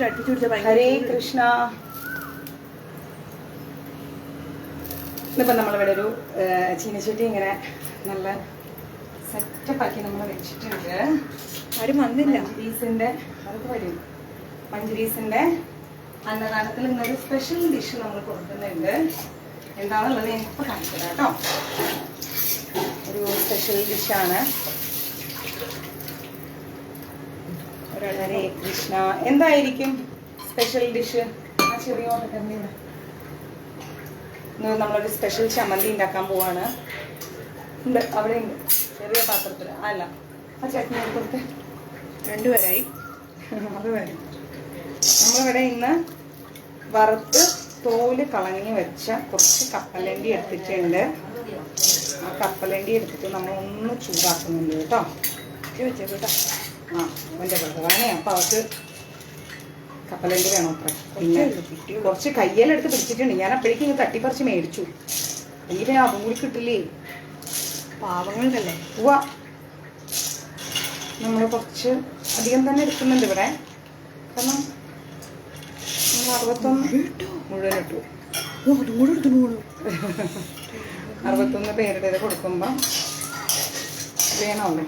ഹരേ കൃഷ്ണ. ഇന്നിപ്പം നമ്മളിവിടെ ഒരു ചീനച്ചട്ടി ഇങ്ങനെ നല്ല സെറ്റപ്പ് ആക്കി നമ്മൾ വെച്ചിട്ടുണ്ട്. ആരും വന്നില്ല. മഞ്ജുരീസിന്റെ അതൊക്കെ വരും. മഞ്ജുരീസിന്റെ അന്നദാനത്തിൽ ഇന്നൊരു സ്പെഷ്യൽ ഡിഷ് നമ്മൾ കൊടുക്കുന്നുണ്ട്. എന്താണെന്നുള്ളത് ഞാൻ ഇപ്പോൾ കാണിച്ചു കേട്ടോ. ഒരു സ്പെഷ്യൽ ഡിഷാണ് ഹരേ കൃഷ്ണ എന്തായിരിക്കും സ്പെഷ്യൽ ഡിഷ് ആ ചെറിയ ഇന്ന് നമ്മളൊരു സ്പെഷ്യൽ ചമ്മന്തി ഉണ്ടാക്കാൻ പോവാണ്. ഉണ്ട് അവിടെ ഉണ്ട് ചെറിയ പാത്രത്തിൽ അല്ല. ആ ചട്നി കൊടുത്തെ. രണ്ടുപേരായി. അത് വരും നമ്മളിവിടെ ഇന്ന് വറുത്ത് തോൽ കളഞ്ഞ് വെച്ച കുറച്ച് കപ്പലണ്ടി എടുത്തിട്ടുണ്ട്. ആ കപ്പലണ്ടി എടുത്തിട്ട് നമ്മൾ ഒന്ന് ചൂടാക്കുന്നുണ്ട് കേട്ടോ. വെച്ചേക്കൂട്ടാ ആ എന്റെ ഭഗവാനെ അപ്പം അവർക്ക് കപ്പലണ്ടി വേണം അത്ര. പിന്നെ കുറച്ച് കയ്യിലെടുത്ത് പിടിച്ചിട്ടുണ്ട്. ഞാൻ അപ്പോഴേക്കും ഇങ്ങ് തട്ടിപ്പറിച്ച് മേടിച്ചു. എനിക്ക് പിന്നെ അതും കൂടി കിട്ടില്ലേ? പാവങ്ങളുണ്ടല്ലേ? ഉവ്വ. നമ്മൾ കുറച്ച് അധികം തന്നെ എടുക്കുന്നുണ്ട് ഇവിടെ. കാരണം നമ്മൾ അറുപത്തൊന്ന് മുഴുവൻ ഇട്ടു. അറുപത്തൊന്ന് പേരുടേത് കൊടുക്കുമ്പം വേണമല്ലേ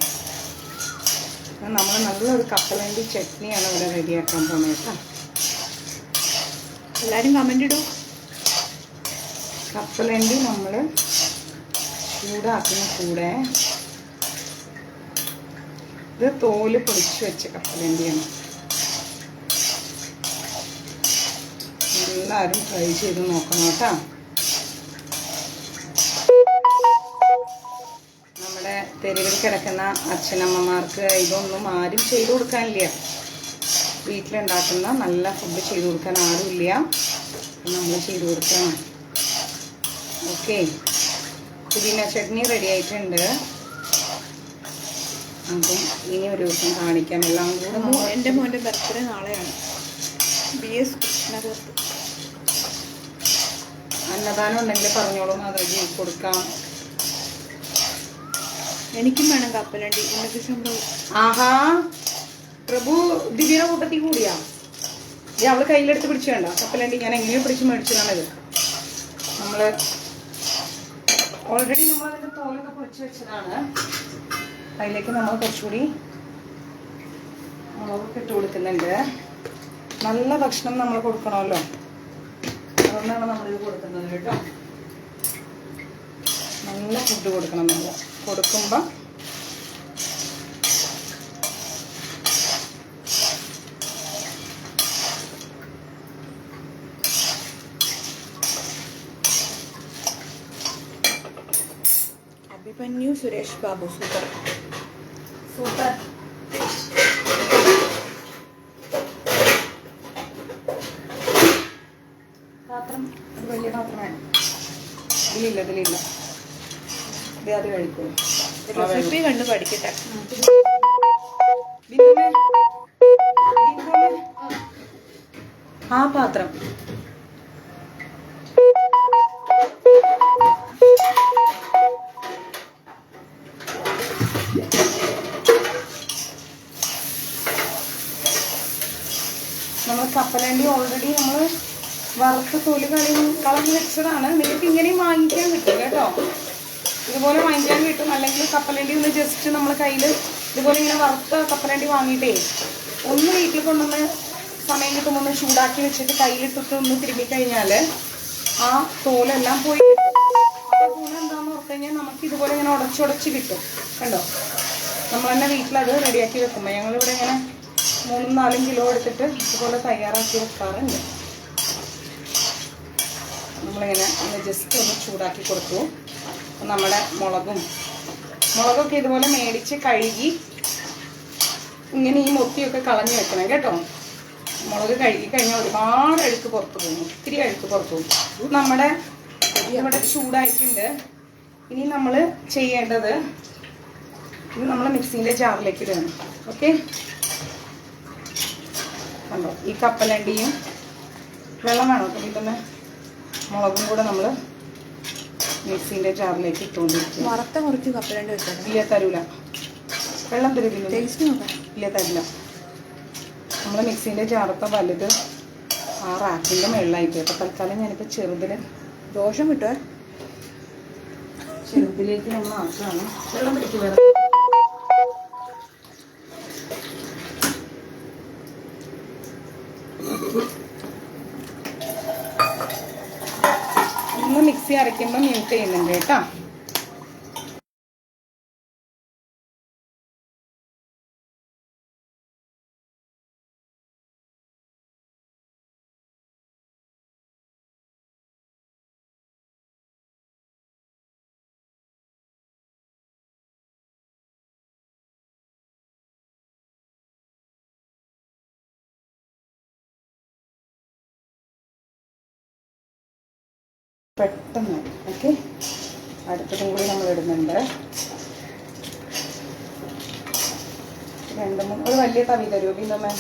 നമ്മൾ നല്ലൊരു കപ്പലണ്ടി ചട്നിയാണ് ഇവിടെ റെഡിയാക്കാൻ പോകുന്നത് കേട്ടോ. എല്ലാവരും കമന്റ് ഇടൂ. കപ്പലണ്ടി നമ്മൾ ചൂടാക്കുന്ന കൂടെ ഇത് തോൽ പൊടിച്ച് വെച്ച കപ്പലണ്ടിയാണ്. എല്ലാവരും ട്രൈ ചെയ്ത് നോക്കണം കേട്ടോ. തെരുവിൽ കിടക്കുന്ന അച്ഛനമ്മമാർക്ക് ഇതൊന്നും ആരും ചെയ്തു കൊടുക്കാനില്ല. വീട്ടിലുണ്ടാക്കുന്ന നല്ല ഫുഡ് ചെയ്തു കൊടുക്കാൻ ആരുമില്ല നമ്മൾ ചെയ്തു കൊടുക്കണം. ഓക്കെ. പുതിന ചട്നി റെഡി ആയിട്ടുണ്ട്. അപ്പം ഇനി ഒരു ദിവസം കാണിക്കാം. എല്ലാം കൂടെ എന്റെ മോന്റെ ബർത്ത്ഡേ നാളെയാണ്. ബി എസ് കൃഷ്ണ അന്നദാനം ഉണ്ടെങ്കിൽ പറഞ്ഞോളൂ. മാതാജി കൊടുക്കാം. എനിക്കും വേണം കപ്പലണ്ടി. എനിക്ക് ആഹാ. പ്രഭു ദിവ്യയുടെ കൂട്ടത്തിൽ കൂടിയാ? ഈ അവൾ കയ്യിലെടുത്ത് പിടിച്ചു വേണ്ട കപ്പലണ്ടി ഞാൻ എങ്ങനെയോ പിടിച്ച് മേടിച്ചതാണത് നമ്മൾ ഓൾറെഡി നമ്മൾ തോലൊക്കെ പൊളിച്ച് വെച്ചതാണ്. അതിലേക്ക് നമ്മൾ കുറച്ചുകൂടി മുളകൊക്കെ ഇട്ട് കൊടുക്കുന്നുണ്ട്. നല്ല ഭക്ഷണം നമ്മൾ കൊടുക്കണമല്ലോ. അതുകൊണ്ടാണ് നമ്മളിത് കൊടുക്കുന്നത് കേട്ടോ. നല്ല ഫുഡ് കൊടുക്കണം നമ്മൾ കൊടുക്കുമ്പോൾ അഭിമന്യു സുരേഷ് ബാബു സൂപ്പർ. സൂപ്പർ. പാത്രം. വലിയ പാത്രമാണ് ഇതിലില്ല ഇതിലില്ല. ഇത് അത് കഴിക്കുള്ളൂ റെസിപ്പി കണ്ട് പഠിക്കട്ടെ. ആ പാത്രം. നമ്മൾ കപ്പലണ്ടി ഓൾറെഡി നമ്മൾ വറുത്ത് തൊലി കളി കളഞ്ഞ് വെച്ചതാണ്. നിങ്ങൾക്ക് ഇങ്ങനെയും വാങ്ങിക്കാൻ കിട്ടും കേട്ടോ. ഇതുപോലെ വാങ്ങിക്കാൻ കിട്ടും. അല്ലെങ്കിൽ കപ്പലണ്ടി ഒന്ന് ജസ്റ്റ് നമ്മൾ കയ്യിൽ ഇതുപോലെ ഇങ്ങനെ വറുത്ത കപ്പലണ്ടി വാങ്ങിയിട്ടേ ഒന്ന് വീട്ടിൽ കൊണ്ടുവന്ന് സമയം കിട്ടുമ്പോൾ ഒന്ന് ചൂടാക്കി വെച്ചിട്ട് കയ്യിലിട്ടിട്ട് ഒന്ന് തിരുമ്മി കഴിഞ്ഞാൽ ആ തോലെല്ലാം പോയി എന്താണെന്ന് ഓർത്ത് കഴിഞ്ഞാൽ നമുക്ക് ഇതുപോലെ ഇങ്ങനെ ഉടച്ചുടച്ച് കിട്ടും. കണ്ടോ? നമ്മൾ തന്നെ വീട്ടിലത് റെഡിയാക്കി വെക്കുമ്പോൾ ഞങ്ങളിവിടെ ഇങ്ങനെ മൂന്നും നാലും കിലോ എടുത്തിട്ട് ഇതുപോലെ തയ്യാറാക്കി വെക്കാറുണ്ട്. നമ്മളിങ്ങനെ ജസ്റ്റ് ഒന്ന് ചൂടാക്കി കൊടുത്തു. നമ്മുടെ മുളകും. മുളകൊക്കെ ഇതുപോലെ മേടിച്ച് കഴുകി ഇങ്ങനെ ഈ മൊത്തിയൊക്കെ കളഞ്ഞു വെക്കണം കേട്ടോ. മുളക് കഴുകി കഴിഞ്ഞാൽ ഒരുപാട് അഴുക്ക് പുറത്ത് പോകും. ഒത്തിരി അഴുക്ക് പുറത്ത് പോകും. നമ്മുടെ ഇവിടെ ചൂടായിട്ടുണ്ട്. ഇനി നമ്മൾ ചെയ്യേണ്ടത് ഇത് നമ്മൾ മിക്സിന്റെ ജാറിലേക്ക് ഇടണം. ഓക്കെ? കണ്ടോ? ഈ കപ്പലണ്ടിയും വെള്ളം വേണം തന്നെ മുളകും കൂടെ നമ്മൾ മിക്സിന്റെ ജാറിലേക്ക് ഇട്ടുകൊണ്ടിരിക്കും വറുത്ത കുറച്ച് കപ്പലണ്ടി ഇല്ല തരൂല. വെള്ളം തരില്ല ടേസ്റ്റ് നോക്കാം. ഇല്ല തരില്ല നമ്മൾ മിക്സീന്റെ ജാറത്തെ വലുത് ആ റാക്കിന്റെ മുകളിലായിട്ട് അപ്പോൾ തൽക്കാലം ഞാനിപ്പോൾ ചെറുതിൽ ദോഷം കിട്ടുക ചെറുതിലേക്ക് നമ്മൾ ആക്കാണ് വെള്ളം പിടിക്കുക വേറെ ഒന്ന് മിക്സി അരയ്ക്കുമ്പോൾ മ്യൂട്ട് ചെയ്യുന്നുണ്ട് കേട്ടോ. പെട്ടെന്ന്. ഓക്കെ? അടുത്തതും കൂടി നമ്മൾ ഇടുന്നുണ്ട്. രണ്ട് മൂന്ന് ഒരു വലിയ തവി തരുമോ ബിന്ദമ്മേ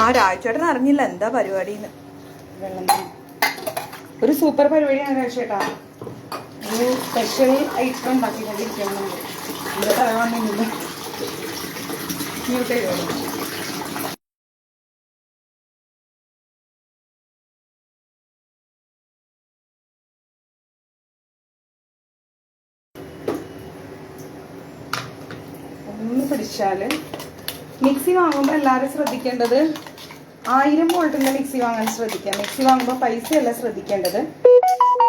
ആ രാജേട്ടൻ അറിഞ്ഞില്ല എന്താ പരിപാടിന്ന്. വെള്ളം ഒരു സൂപ്പർ പരിപാടിയാണ് രാജേട്ടാ ഒരു സ്പെഷ്യൽ ഐറ്റം ഉണ്ടാക്കിക്കൊണ്ടിരിക്കുന്നുണ്ട് ഇവിടെ തലവന്നില്ല മ്യൂട്ട് ഒന്ന് മിക്സി വാങ്ങുമ്പോൾ എല്ലാവരും ശ്രദ്ധിക്കേണ്ടത് ആയിരം വോൾട്ടിന്റെ മിക്സി വാങ്ങാൻ ശ്രദ്ധിക്കുക. മിക്സി വാങ്ങുമ്പോൾ പൈസയല്ല ശ്രദ്ധിക്കേണ്ടത്.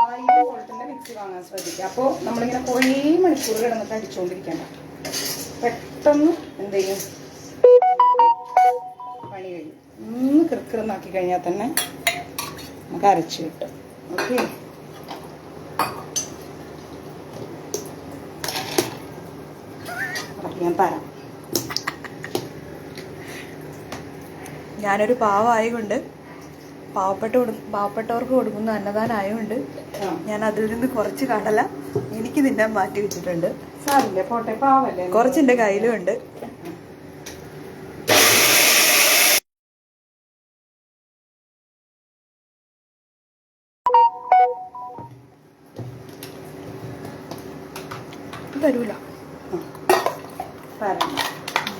ആയിരം വോൾട്ടിന്റെ മിക്സി വാങ്ങാൻ ശ്രദ്ധിക്കുക. അപ്പോൾ നമ്മളിങ്ങനെ കുറേ മണിക്കൂർ കിടന്നിട്ട് അടിച്ചുകൊണ്ടിരിക്കേണ്ട പെട്ടെന്ന് എന്തെങ്കിലും ഒന്ന് കിറുക്കിറന്നാക്കി കഴിഞ്ഞാൽ തന്നെ നമുക്ക് അരച്ച് കിട്ടും. ഓക്കെ? ഞാൻ തരാം ഞാനൊരു പാവമായതുകൊണ്ട് പാവപ്പെട്ട കൊടു- പാവപ്പെട്ടവർക്ക് കൊടുക്കുന്ന അന്നദാനമായതുകൊണ്ട് ആ. ഞാൻ അതിൽ നിന്ന് കുറച്ച് കടല എനിക്ക് തിന്നാൻ മാറ്റി വെച്ചിട്ടുണ്ട്. സാറില്ലേ പോട്ടെ പാവല്ലേ? കുറച്ച് എന്റെ കയ്യിലും ഉണ്ട് തരൂല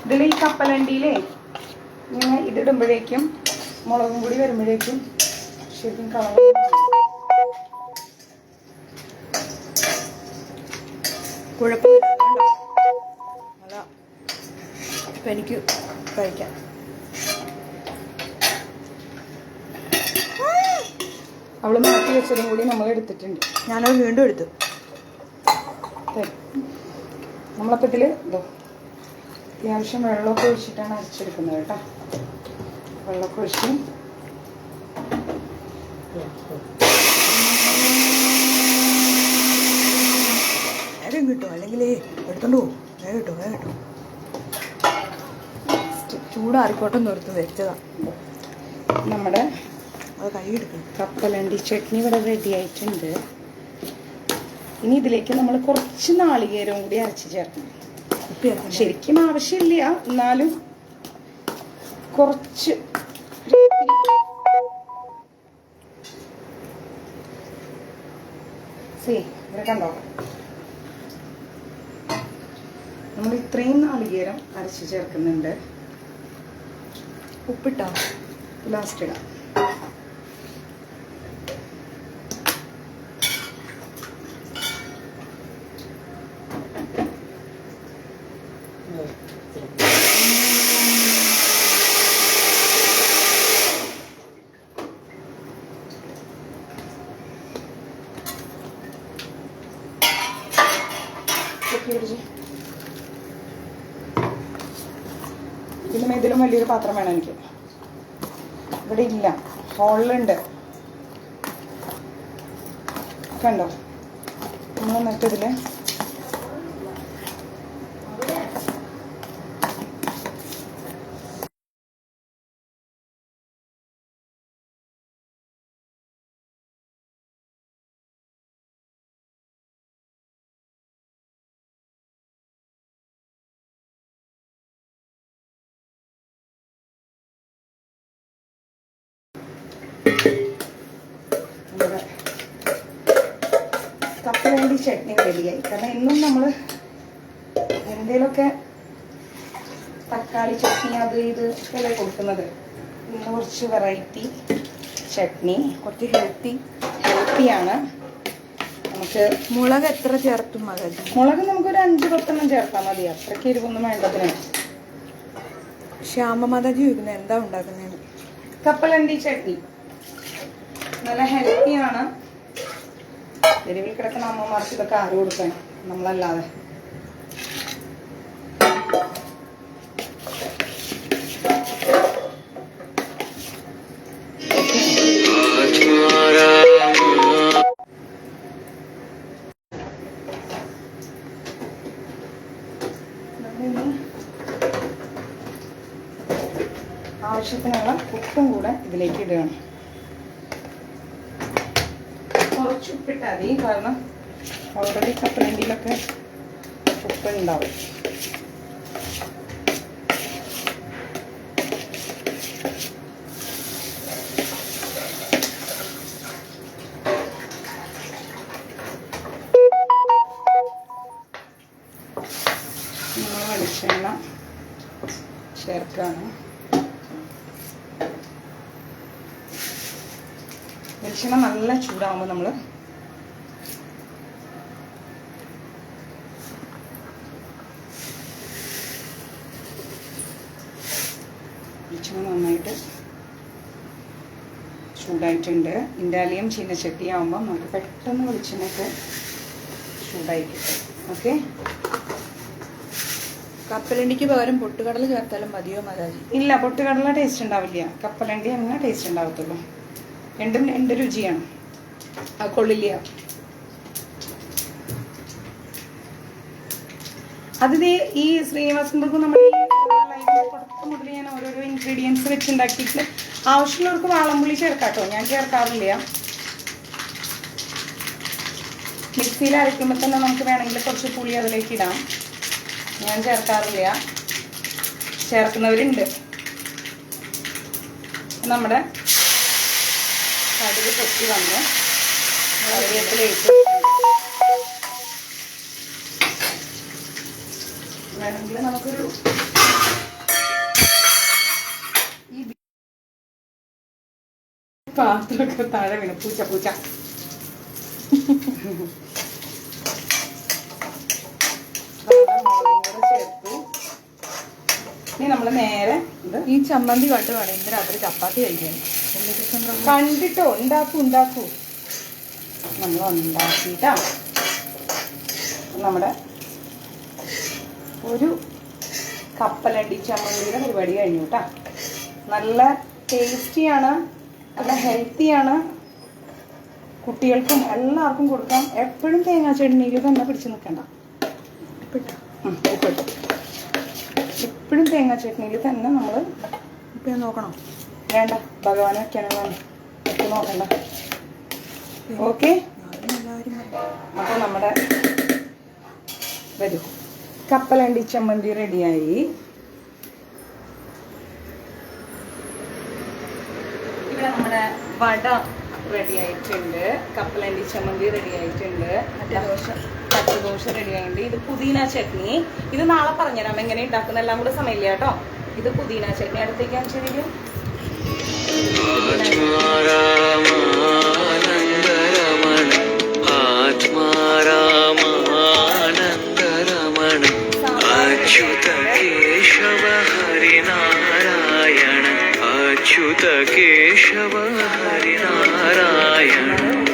ഇതിൽ ഈ കപ്പലണ്ടിയിലേ ഇങ്ങനെ ഇതിടുമ്പോഴേക്കും മുളകും കൂടി വരുമ്പോഴേക്കും ശരിക്കും കളർ കുഴപ്പമില്ല. അതാ. ഇപ്പം എനിക്ക് കഴിക്കാം. അവൾ മാറ്റി വെച്ചതും കൂടി നമ്മൾ എടുത്തിട്ടുണ്ട്. ഞാനത് വീണ്ടും എടുത്തു. നമ്മളപ്പോൾ ഇതിൽ ഇതോ. അത്യാവശ്യം വെള്ളമൊക്കെ ഒഴിച്ചിട്ടാണ് അരച്ചെടുക്കുന്നത് കേട്ടോ. വെള്ളമൊക്കെ ഒഴിച്ച്. നേരം കിട്ടും. അല്ലെങ്കിൽ എടുത്തോണ്ട് പോകും വേഗം കിട്ടും വേഗം കിട്ടും. ചൂടാറിക്കോട്ടെ നിർത്ത് നമ്മുടെ അത് കൈ എടുക്കണം കപ്പലണ്ടി ചട്നി ഇവിടെ റെഡി ആയിട്ടുണ്ട്. ഇനി ഇതിലേക്ക് നമ്മൾ കുറച്ച് നാളികേരവും കൂടി അരച്ച് ചേർക്കണം. ശരിക്കും ആവശ്യമില്ല. എന്നാലും കുറച്ച് കണ്ടോ? നമ്മൾ ഇത്രയും നാളികേരം അരച്ച് ചേർക്കുന്നുണ്ട്. ഉപ്പിട്ടോ? ലാസ്റ്റ് ഇടാം പൊക്കി പിടിച്ച്. ഇതിലും വലിയൊരു പാത്രം വേണം എനിക്ക്. ഇവിടെ ഇല്ല. ഹോളിലുണ്ട്. കണ്ടോ? നമ്മൾ എന്നിട്ട് കപ്പലണ്ടി ചട്നി റെഡിയായി. കാരണം എന്നും നമ്മൾ എന്തേലൊക്കെ തക്കാളി ചട്നി അത് ഇത് ഒക്കെ കൊടുക്കുന്നത്. ഇന്ന് കുറച്ച് വെറൈറ്റി ചട്നി. കുറച്ച് ഹെൽത്തി ഹെൽത്തിയാണ് നമുക്ക് മുളക് എത്ര ചേർത്തും മതി? മുളക് നമുക്കൊരു അഞ്ച് പത്തെണ്ണം ചേർത്താൽ മതി. അത്രയ്ക്ക് എരിവൊന്നും വേണ്ടതിന് ശ്യാമ മാതാജി ചോദിക്കുന്നത് എന്താ ഉണ്ടാക്കുന്നതിന് കപ്പലണ്ടി ചട്നി. നല്ല ഹെൽത്തിയാണ് തെരുവിൽ കിടക്കുന്ന അമ്മമാർക്ക് ഇതൊക്കെ ആര് കൊടുക്കാൻ? നമ്മളല്ലാതെ. ആവശ്യത്തിനുള്ള ഉപ്പും കൂടെ ഇതിലേക്ക് ഇടുകയാണ് കുറച്ച് ഉപ്പിട്ടാൽ മതി. കാരണം ഓൾറെഡി കപ്പലണ്ടിയിലൊക്കെ ഉപ്പ് ഉണ്ടാവും വെളിച്ചെണ്ണ ചേർക്കാണ്. വെളിച്ചെണ്ണ നല്ല ചൂടാകുമ്പോൾ നമ്മൾ വെളിച്ചെണ്ണ നന്നായിട്ട് ചൂടായിട്ടുണ്ട്. ഇൻഡാലിയം ചീനച്ചട്ടി ആകുമ്പോൾ നമുക്ക് പെട്ടെന്ന് വെളിച്ചെണ്ണയൊക്കെ ചൂടായി കിട്ടും ഓക്കെ? കപ്പലണ്ടിക്ക് പകരം പൊട്ടുകടല ചേർത്താലും മതിയോ മതാജി? ഇല്ല പൊട്ടുകടല ടേസ്റ്റ് ഉണ്ടാവില്ല. കപ്പലണ്ടി അങ്ങനെ ടേസ്റ്റ് ഉണ്ടാവത്തുള്ളൂ. രണ്ടും രണ്ട് രുചിയാണ്. ആ കൊള്ളില്ല. അത് ഈ ശ്രീനിവാസന്തൊക്കെ നമ്മുടെ തുടക്കം മുതൽ ഞാൻ ഓരോരോ ഇൻഗ്രീഡിയൻസ് വെച്ച് ഉണ്ടാക്കിയിട്ട് ആവശ്യമുള്ളവർക്ക് വാളംപുളി ചേർക്കാട്ടോ. ഞാൻ ചേർക്കാറില്ല. മിക്സിയിൽ അരയ്ക്കുമ്പോൾ തന്നെ നമുക്ക് വേണമെങ്കിൽ കുറച്ച് പുളി അതിലേക്ക് ഇടാം. ഞാൻ ചേർക്കാറില്ല. ചേർക്കുന്നവരുണ്ട്. നമ്മുടെ കടുക് പൊട്ടി വന്ന്. വേണമെങ്കിൽ നമുക്കൊരു ഈ ബി- പാത്രമൊക്കെ താഴെ വീണു. പൂച്ച പൂച്ച. ഇനി നമ്മൾ നേരെ ഈ ചമ്മന്തി കണ്ടു വേണം ഇന്ന് രാത്രി ചപ്പാത്തി കഴിക്കാൻ കണ്ടിട്ടോ? ഉണ്ടാക്കൂ ഉണ്ടാക്കൂ. നമ്മൾ ഉണ്ടാക്കിയിട്ടാ. നമ്മുടെ ഒരു കപ്പലണ്ടി ചമ്മന്തിയുടെ പരിപാടി കഴിഞ്ഞു കേട്ടാ നല്ല ടേസ്റ്റിയാണ് നല്ല ഹെൽത്തിയാണ് കുട്ടികൾക്കും എല്ലാവർക്കും കൊടുക്കാം. എപ്പോഴും തേങ്ങാ ചട്നിയിൽ തന്നെ പിടിച്ച് നിൽക്കണ്ട. ഉപ്പിട്ടോ? എപ്പോഴും തേങ്ങാ ചട്നിയിൽ തന്നെ നമ്മൾ ഇപ്പൊ നോക്കണം? വേണ്ട ഭഗവാനെ വെക്കാനും വേണ്ട. നോക്കണ്ട. ഓക്കെ? അപ്പോൾ നമ്മുടെ വരൂ. കപ്പലണ്ടി ചമ്മന്തി റെഡിയായി ഇവിടെ നമ്മുടെ വട റെഡി ആയിട്ടുണ്ട് കപ്പലണ്ടി ചമ്മന്തി റെഡി ആയിട്ടുണ്ട് ദോശ. പച്ചദോശ റെഡി ആയിട്ടുണ്ട് ഇത് പുതിന ചട്നി. ഇത് നാളെ പറഞ്ഞുതരാം. എങ്ങനെ ഉണ്ടാക്കുന്ന എല്ലാം കൂടെ സമയമില്ല കേട്ടോ. ഇത് പുതിന ചട്നി. അടുത്തേക്ക് ശരിക്കും ആത്മാരാമാനന്ദരമണ. ആത്മാരാമാനന്ദരമണ അച്യുത കേശവ ഹരിനാരായണ अच्युत केशव हरिनारायण।